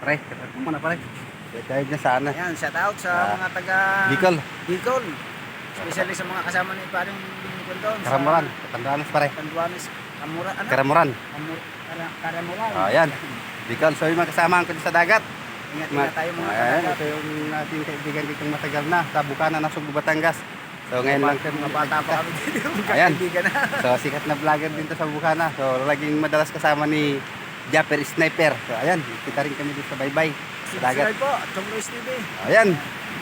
Pre, kapag mo na pare. Kahit na sana. Ayan, shout out sa Ah, mga taga Bicol, Bicol. Especially sa mga kasama ni paring doon. sa Karamuran, Katandanes pare. Tanduanes, Kamura, ano? Karamuran. Kamur, Kara, Karamuran. Ah, ayan. Bicol, so yung mga kasama ko sa dagat. Ingat Ma- ingat tayo mga Ayan, taga. ito yung ating kaibigan dito matagal na. Sa Bukana, Nasugbo, Batangas. So ngayon lang kami Mga bata pa kami dito. Ayan. Na. So sikat na vlogger dito sa Bukana. So laging madalas kasama ni Japper Sniper. So ayan, kita rin kami dito sa Baybay. Sa dagat. Po, Chonglois TV. Ayan,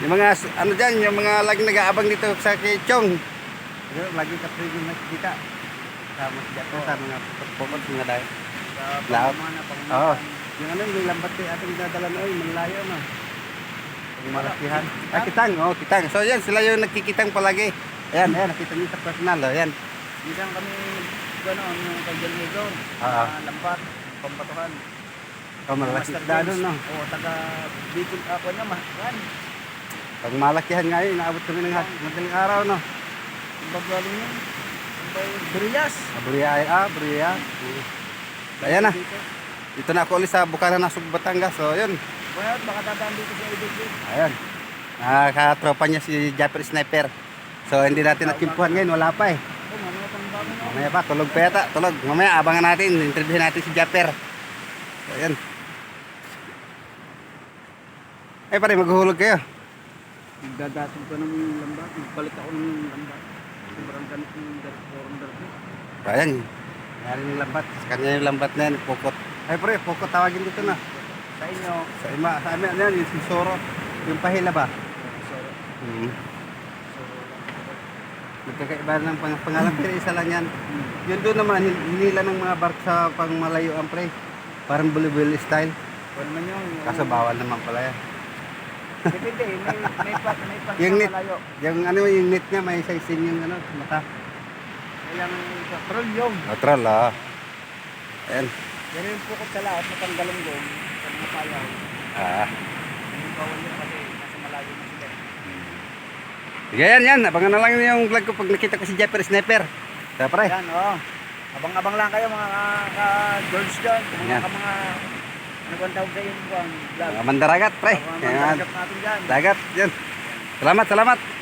yung mga ano dyan, yung mga laging nag-aabang dito sa kay Chong. Lagi ka rin nakikita. Sama si Japper sa mga pagpupot, mga dahil. Sa Laot. pangmana, Oo. Yung ano, yung lambat ko ating dadala na, oy, malayo no. Yung malakihan. Kitang? Ah, kitang, oh, kitang. So yan, sila yung nagkikitang palagi. Ayan, ayan, nakita niyo sa personal, oh, ayan. Minsan kami, gano'n, yung kay John Ah. mga lambat, pambatuhan. Oh, malaki doon, no. Oo, taga Bicol ako niya, ma. Yan. Pag malakihan nga yun, naabot kami ng madaling araw, no. Ang bagaling yun. Brillas. Aburiya, ay, ah, Aburiya. Mm. Ayan na, Dito. na ako ulit sa Bukana na Batangas. So, yun. Well, baka dadaan dito sa IDG. Ayan. Nakakatropa niya si Japper Sniper. So, hindi natin nakimpuhan ngayon, wala pa eh. Mamaya pa, tulog pa yata, tulog. Mamaya, abangan natin, interviewin natin si Japper. So, ayan. Eh, pare, maghuhulog kayo. Nagdadating ko ng lambat. Balik ako ng lambat. Sobrang ganit ng dati. So, ayan. Nangyari yung lambat. Sa kanya yung lambat na yan, pukot. Ay, pare, pukot tawagin dito na. Sa inyo. Sa ima, sa amin, ano yan, yung sisoro. Yung pahila ba? Sorry. Hmm. Nagkakaiba ng pang pangalan, pero isa lang yan. Yun doon naman, hin- hinila ng mga bark sa pang malayo ang pre. Parang bully style. Kung naman yun. Kaso bawal naman pala yan. Depende. May, may pa, may pa Yung net. malayo. Yung ano yung net niya, may sizing yung ano, mata. Kayang patrol yung. Neutral ah. Ayan. Pero yung pukot sa lahat, matanggalong doon. Sa mga payaw. Ah. Yung bawal yun kasi nasa malayo na sila. Sige, yan, yan. Abangan na lang yung vlog ko pag nakita ko si Jeffer Sniper. Kaya pre. Yan, oo. Abang-abang lang kayo mga ka-George dyan. Mga Yan. ka mga, ano bang tawag sa yung? Vlog. Mga mandaragat pre. Mga Yan. mandaragap natin dyan. Dagat. Yan. Salamat, salamat.